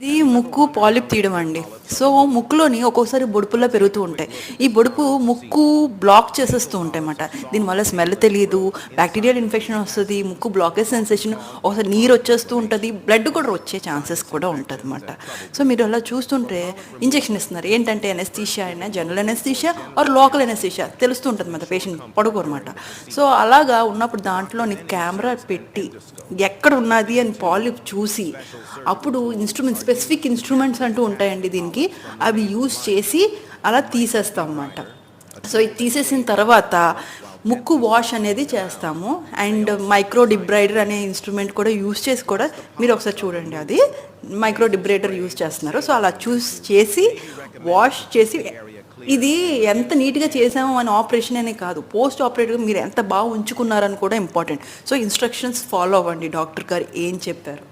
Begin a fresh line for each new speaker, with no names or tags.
ఇది ముక్కు పాలిప్ తీయడం అండి. సో ముక్కులోని ఒక్కోసారి బొడుపుల్లో పెరుగుతూ ఉంటాయి. ఈ బొడుపు ముక్కు బ్లాక్ చేసేస్తూ ఉంటాయి అన్నమాట. దీనివల్ల స్మెల్ తెలియదు బ్యాక్టీరియల్ ఇన్ఫెక్షన్ వస్తుంది ముక్కు బ్లాకేజ్ సెన్సేషన్ ఒకసారి నీరు వచ్చేస్తూ ఉంటుంది బ్లడ్ కూడా వచ్చే ఛాన్సెస్ కూడా ఉంటుంది అనమాట సో మీరు అలా చూస్తుంటే ఇంజెక్షన్ ఇస్తున్నారు. ఏంటంటే ఎనెస్థీషియా అయినా general anaesthesia or local anaesthesia తెలుస్తూ ఉంటుంది అనమాట పేషెంట్ పడుకో అనమాట సో అలాగా ఉన్నప్పుడు దాంట్లోని కెమెరా పెట్టి ఎక్కడ ఉన్నది అని పాలిప్ చూసి అప్పుడు ఇన్స్ట్రుమెంట్స్ స్పెసిఫిక్ ఇన్స్ట్రుమెంట్స్ అంటూ ఉంటాయండి దీనికి. అవి యూజ్ చేసి అలా తీసేస్తాం అన్నమాట. సో ఇది తీసేసిన తర్వాత ముక్కు వాష్ అనేది చేస్తాము. అండ్ మైక్రో డిబ్రైడర్ అనే ఇన్స్ట్రుమెంట్ కూడా యూస్ చేసి కూడా మీరు ఒకసారి చూడండి అది. మైక్రో డిబ్రైడర్ యూస్ చేస్తున్నారు. సో అలా చూస్ చేసి వాష్ చేసి ఇది ఎంత నీట్గా చేసాము అని ఆపరేషన్ అనే కాదు. పోస్ట్ ఆపరేటివ్గా మీరు ఎంత బాగా ఉంచుకున్నారని కూడా ఇంపార్టెంట్. సో ఇన్స్ట్రక్షన్స్ ఫాలో అవ్వండి. డాక్టర్ గారు ఏం చెప్పారు?